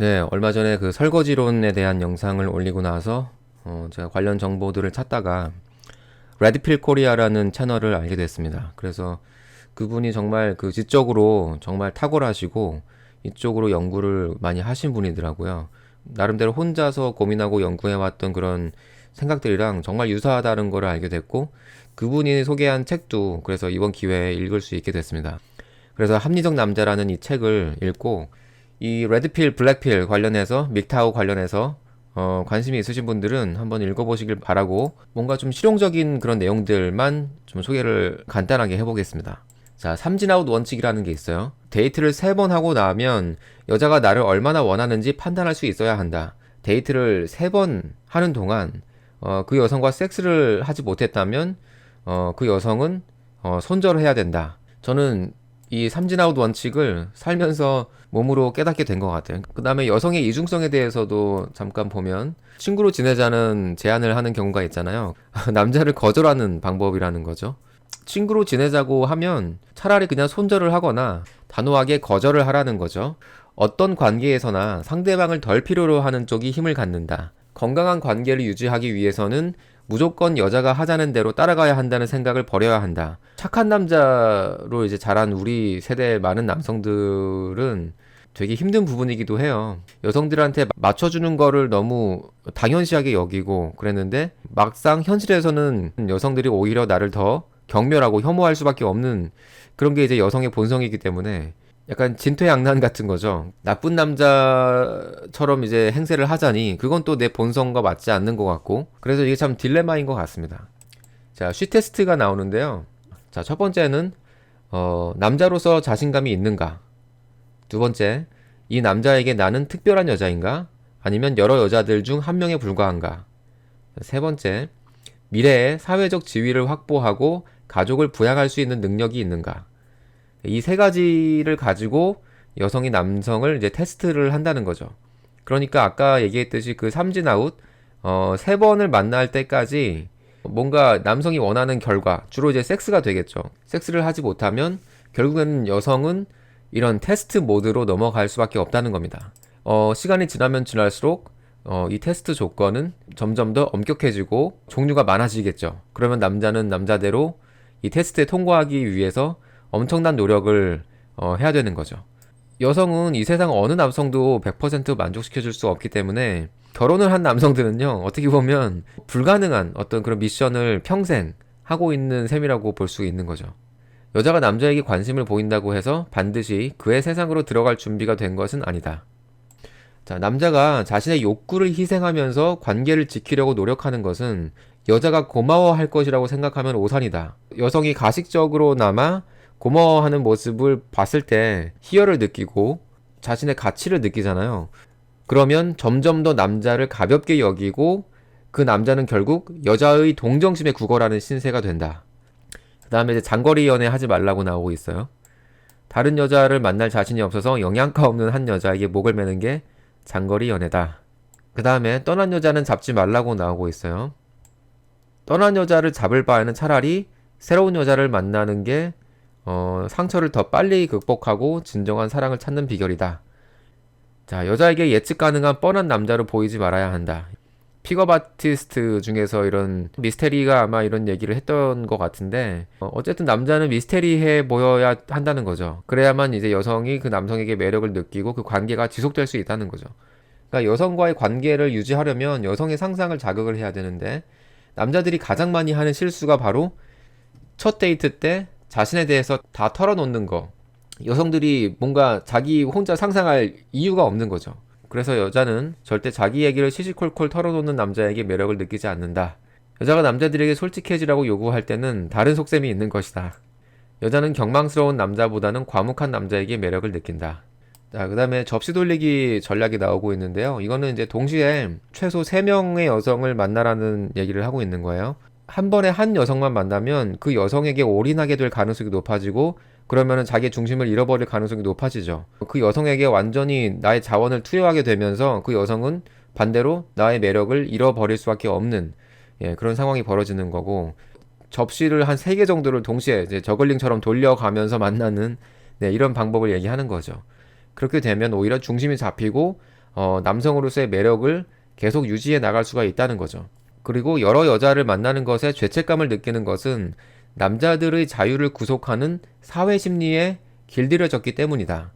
네, 얼마 전에 그 설거지론에 대한 영상을 올리고 나서 어, 제가 관련 정보들을 찾다가 레드필 코리아라는 채널을 알게 됐습니다. 그래서 그분이 정말 그 지적으로 정말 탁월하시고 이쪽으로 연구를 많이 하신 분이더라고요. 나름대로 혼자서 고민하고 연구해왔던 그런 생각들이랑 정말 유사하다는 걸 알게 됐고 그분이 소개한 책도 그래서 이번 기회에 읽을 수 있게 됐습니다. 그래서 합리적 남자라는 이 책을 읽고 이 레드필, 블랙필 관련해서 믹타우 관련해서 어, 관심이 있으신 분들은 한번 읽어보시길 바라고 뭔가 좀 실용적인 그런 내용들만 좀 소개를 간단하게 해보겠습니다. 자, 삼진아웃 원칙이라는 게 있어요. 데이트를 세 번 하고 나면 여자가 나를 얼마나 원하는지 판단할 수 있어야 한다. 데이트를 세 번 하는 동안 어, 그 여성과 섹스를 하지 못했다면 어, 그 여성은 어, 손절해야 된다. 저는 이 삼진아웃 원칙을 살면서 몸으로 깨닫게 된 것 같아요. 그 다음에 여성의 이중성에 대해서도 잠깐 보면 친구로 지내자는 제안을 하는 경우가 있잖아요. 남자를 거절하는 방법이라는 거죠. 친구로 지내자고 하면 차라리 그냥 손절을 하거나 단호하게 거절을 하라는 거죠. 어떤 관계에서나 상대방을 덜 필요로 하는 쪽이 힘을 갖는다. 건강한 관계를 유지하기 위해서는 무조건 여자가 하자는 대로 따라가야 한다는 생각을 버려야 한다. 착한 남자로 이제 자란 우리 세대 많은 남성들은 되게 힘든 부분이기도 해요. 여성들한테 맞춰주는 거를 너무 당연시하게 여기고 그랬는데 막상 현실에서는 여성들이 오히려 나를 더 경멸하고 혐오할 수밖에 없는 그런 게 이제 여성의 본성이기 때문에 약간 진퇴양난 같은 거죠. 나쁜 남자처럼 이제 행세를 하자니 그건 또 내 본성과 맞지 않는 것 같고 그래서 이게 참 딜레마인 것 같습니다. 자, 쉬 테스트가 나오는데요. 자, 첫 번째는 어, 남자로서 자신감이 있는가? 두 번째, 이 남자에게 나는 특별한 여자인가? 아니면 여러 여자들 중 한 명에 불과한가? 세 번째, 미래에 사회적 지위를 확보하고 가족을 부양할 수 있는 능력이 있는가? 이 세 가지를 가지고 여성이 남성을 이제 테스트를 한다는 거죠. 그러니까 아까 얘기했듯이 그 삼진 아웃, 어, 세 번을 만날 때까지 뭔가 남성이 원하는 결과, 주로 이제 섹스가 되겠죠. 섹스를 하지 못하면 결국에는 여성은 이런 테스트 모드로 넘어갈 수밖에 없다는 겁니다. 어, 시간이 지나면 지날수록 어, 이 테스트 조건은 점점 더 엄격해지고 종류가 많아지겠죠. 그러면 남자는 남자대로 이 테스트에 통과하기 위해서 엄청난 노력을 어, 해야 되는 거죠. 여성은 이 세상 어느 남성도 100% 만족시켜줄 수 없기 때문에 결혼을 한 남성들은요, 어떻게 보면 불가능한 어떤 그런 미션을 평생 하고 있는 셈이라고 볼 수 있는 거죠. 여자가 남자에게 관심을 보인다고 해서 반드시 그의 세상으로 들어갈 준비가 된 것은 아니다. 자, 남자가 자신의 욕구를 희생하면서 관계를 지키려고 노력하는 것은 여자가 고마워할 것이라고 생각하면 오산이다. 여성이 가식적으로나마 고마워하는 모습을 봤을 때 희열을 느끼고 자신의 가치를 느끼잖아요. 그러면 점점 더 남자를 가볍게 여기고 그 남자는 결국 여자의 동정심에 구걸하는 신세가 된다. 그 다음에 이제 장거리 연애 하지 말라고 나오고 있어요. 다른 여자를 만날 자신이 없어서 영양가 없는 한 여자에게 목을 매는 게 장거리 연애다. 그 다음에 떠난 여자는 잡지 말라고 나오고 있어요. 떠난 여자를 잡을 바에는 차라리 새로운 여자를 만나는 게 어, 상처를 더 빨리 극복하고 진정한 사랑을 찾는 비결이다. 자, 여자에게 예측 가능한 뻔한 남자로 보이지 말아야 한다. 픽업 아티스트 중에서 이런 미스테리가 아마 이런 얘기를 했던 것 같은데 어, 쨌든 남자는 미스테리해 보여야 한다는 거죠. 그래야만 이제 여성이 그 남성에게 매력을 느끼고 그 관계가 지속될 수 있다는 거죠. 그러니까 여성과의 관계를 유지하려면 여성의 상상을 자극을 해야 되는데 남자들이 가장 많이 하는 실수가 바로 첫 데이트 때 자신에 대해서 다 털어놓는 거. 여성들이 뭔가 자기 혼자 상상할 이유가 없는 거죠. 그래서 여자는 절대 자기 얘기를 시시콜콜 털어놓는 남자에게 매력을 느끼지 않는다. 여자가 남자들에게 솔직해지라고 요구할 때는 다른 속셈이 있는 것이다. 여자는 경망스러운 남자보다는 과묵한 남자에게 매력을 느낀다. 자, 그 다음에 접시 돌리기 전략이 나오고 있는데요. 이거는 이제 동시에 최소 3명의 여성을 만나라는 얘기를 하고 있는 거예요. 한 번에 한 여성만 만나면 그 여성에게 올인하게 될 가능성이 높아지고 그러면은 자기의 중심을 잃어버릴 가능성이 높아지죠. 그 여성에게 완전히 나의 자원을 투여하게 되면서 그 여성은 반대로 나의 매력을 잃어버릴 수밖에 없는 예, 그런 상황이 벌어지는 거고 접시를 한 세 개 정도를 동시에 이제 저글링처럼 돌려가면서 만나는 네, 이런 방법을 얘기하는 거죠. 그렇게 되면 오히려 중심이 잡히고 어, 남성으로서의 매력을 계속 유지해 나갈 수가 있다는 거죠. 그리고 여러 여자를 만나는 것에 죄책감을 느끼는 것은 남자들의 자유를 구속하는 사회 심리에 길들여졌기 때문이다.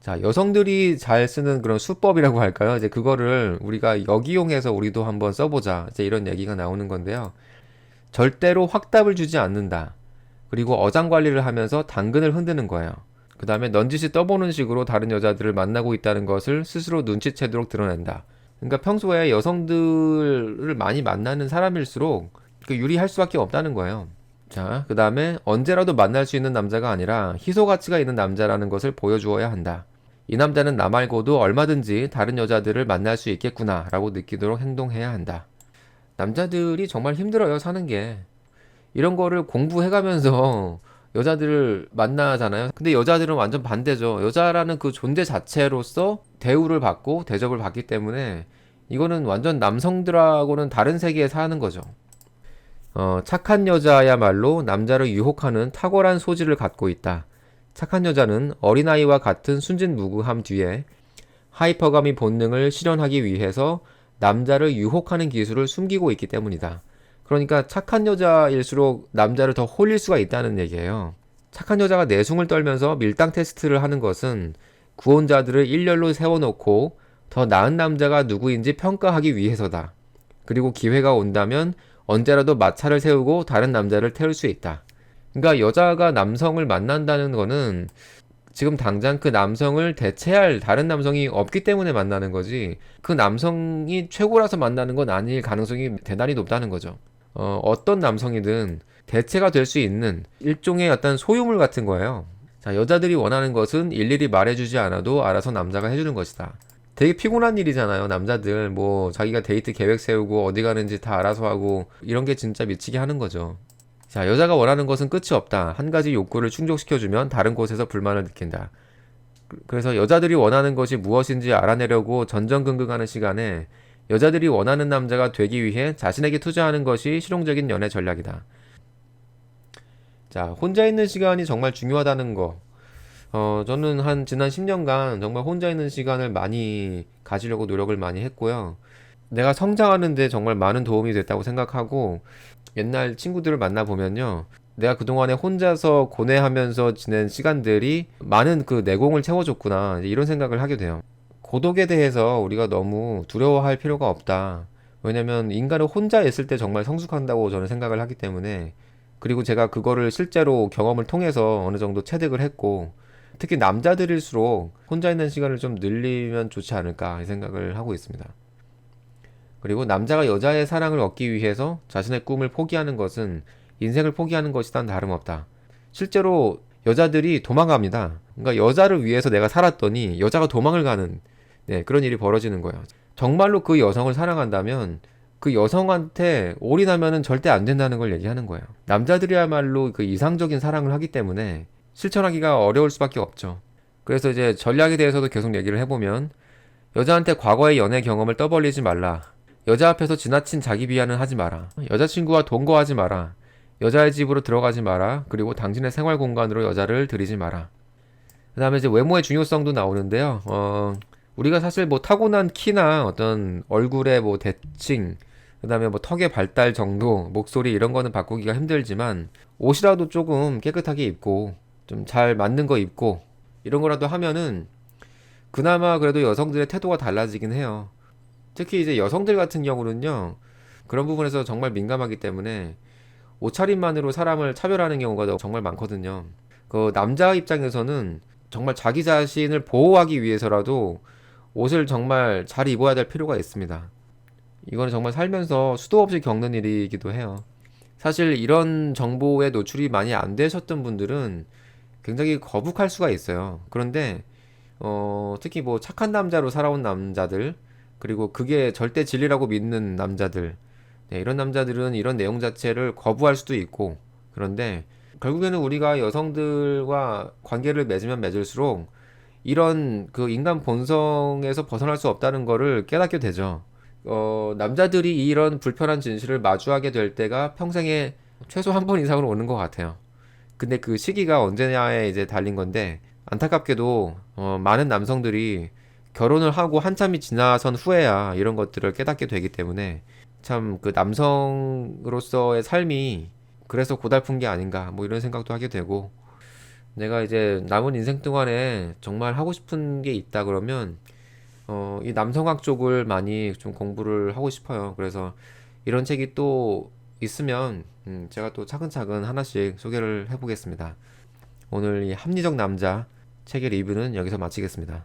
자, 여성들이 잘 쓰는 그런 수법이라고 할까요? 이제 그거를 우리가 역이용해서 우리도 한번 써보자. 이제 이런 얘기가 나오는 건데요. 절대로 확답을 주지 않는다. 그리고 어장 관리를 하면서 당근을 흔드는 거예요. 그 다음에 넌지시 떠보는 식으로 다른 여자들을 만나고 있다는 것을 스스로 눈치채도록 드러낸다. 그러니까 평소에 여성들을 많이 만나는 사람일수록 그 유리할 수밖에 없다는 거예요. 자, 그 다음에 언제라도 만날 수 있는 남자가 아니라 희소 가치가 있는 남자라는 것을 보여주어야 한다. 이 남자는 나 말고도 얼마든지 다른 여자들을 만날 수 있겠구나 라고 느끼도록 행동해야 한다. 남자들이 정말 힘들어요, 사는 게. 이런 거를 공부해가면서 여자들을 만나잖아요. 근데 여자들은 완전 반대죠. 여자라는 그 존재 자체로서 대우를 받고 대접을 받기 때문에 이거는 완전 남성들하고는 다른 세계에 사는 거죠. 어, 착한 여자야말로 남자를 유혹하는 탁월한 소질을 갖고 있다. 착한 여자는 어린아이와 같은 순진무구함 뒤에 하이퍼가미 본능을 실현하기 위해서 남자를 유혹하는 기술을 숨기고 있기 때문이다. 그러니까 착한 여자일수록 남자를 더 홀릴 수가 있다는 얘기예요. 착한 여자가 내숭을 떨면서 밀당 테스트를 하는 것은 구원자들을 일렬로 세워놓고 더 나은 남자가 누구인지 평가하기 위해서다. 그리고 기회가 온다면 언제라도 마차를 세우고 다른 남자를 태울 수 있다. 그러니까 여자가 남성을 만난다는 거는 지금 당장 그 남성을 대체할 다른 남성이 없기 때문에 만나는 거지 그 남성이 최고라서 만나는 건 아닐 가능성이 대단히 높다는 거죠. 어, 어떤 남성이든 대체가 될 수 있는 일종의 어떤 소유물 같은 거예요. 자, 여자들이 원하는 것은 일일이 말해주지 않아도 알아서 남자가 해주는 것이다. 되게 피곤한 일이잖아요. 남자들 뭐 자기가 데이트 계획 세우고 어디 가는지 다 알아서 하고 이런 게 진짜 미치게 하는 거죠. 자, 여자가 원하는 것은 끝이 없다. 한 가지 욕구를 충족시켜주면 다른 곳에서 불만을 느낀다. 그래서 여자들이 원하는 것이 무엇인지 알아내려고 전전긍긍하는 시간에 여자들이 원하는 남자가 되기 위해 자신에게 투자하는 것이 실용적인 연애 전략이다. 자, 혼자 있는 시간이 정말 중요하다는 거. 어, 저는 한 지난 10년간 정말 혼자 있는 시간을 많이 가지려고 노력을 많이 했고요. 내가 성장하는데 정말 많은 도움이 됐다고 생각하고 옛날 친구들을 만나보면요. 내가 그동안에 혼자서 고뇌하면서 지낸 시간들이 많은 그 내공을 채워줬구나. 이런 생각을 하게 돼요. 고독에 대해서 우리가 너무 두려워할 필요가 없다. 왜냐면 인간은 혼자 있을 때 정말 성숙한다고 저는 생각을 하기 때문에 그리고 제가 그거를 실제로 경험을 통해서 어느 정도 체득을 했고 특히 남자들일수록 혼자 있는 시간을 좀 늘리면 좋지 않을까 이 생각을 하고 있습니다. 그리고 남자가 여자의 사랑을 얻기 위해서 자신의 꿈을 포기하는 것은 인생을 포기하는 것이란 다름없다. 실제로 여자들이 도망갑니다. 그러니까 여자를 위해서 내가 살았더니 여자가 도망을 가는 네, 그런 일이 벌어지는 거예요. 정말로 그 여성을 사랑한다면 그 여성한테 올인하면은 절대 안 된다는 걸 얘기하는 거예요. 남자들이야말로 그 이상적인 사랑을 하기 때문에 실천하기가 어려울 수밖에 없죠. 그래서 이제 전략에 대해서도 계속 얘기를 해보면 여자한테 과거의 연애 경험을 떠벌리지 말라. 여자 앞에서 지나친 자기 비하는 하지 마라. 여자친구와 동거하지 마라. 여자의 집으로 들어가지 마라. 그리고 당신의 생활 공간으로 여자를 들이지 마라. 그 다음에 이제 외모의 중요성도 나오는데요. 어, 우리가 사실 뭐 타고난 키나 어떤 얼굴의 뭐 대칭, 그 다음에 뭐 턱의 발달 정도, 목소리 이런 거는 바꾸기가 힘들지만 옷이라도 조금 깨끗하게 입고 좀 잘 맞는 거 입고 이런 거라도 하면은 그나마 그래도 여성들의 태도가 달라지긴 해요. 특히 이제 여성들 같은 경우는요. 그런 부분에서 정말 민감하기 때문에 옷차림만으로 사람을 차별하는 경우가 정말 많거든요. 그 남자 입장에서는 정말 자기 자신을 보호하기 위해서라도 옷을 정말 잘 입어야 될 필요가 있습니다. 이거는 정말 살면서 수도 없이 겪는 일이기도 해요. 사실 이런 정보에 노출이 많이 안 되셨던 분들은 굉장히 거북할 수가 있어요. 그런데 어, 특히 뭐 착한 남자로 살아온 남자들 그리고 그게 절대 진리라고 믿는 남자들 네, 이런 남자들은 이런 내용 자체를 거부할 수도 있고 그런데 결국에는 우리가 여성들과 관계를 맺으면 맺을수록 이런 그 인간 본성에서 벗어날 수 없다는 거를 깨닫게 되죠. 어, 남자들이 이런 불편한 진실을 마주하게 될 때가 평생에 최소 한 번 이상으로 오는 것 같아요. 근데 그 시기가 언제냐에 이제 달린 건데 안타깝게도 어, 많은 남성들이 결혼을 하고 한참이 지나선 후에야 이런 것들을 깨닫게 되기 때문에 참 그 남성으로서의 삶이 그래서 고달픈 게 아닌가 뭐 이런 생각도 하게 되고 내가 이제 남은 인생 동안에 정말 하고 싶은 게 있다 그러면 어, 이 남성학 쪽을 많이 좀 공부를 하고 싶어요. 그래서 이런 책이 또 있으면 음, 제가 또 차근차근 하나씩 소개를 해보겠습니다. 오늘 이 합리적 남자 책의 리뷰는 여기서 마치겠습니다.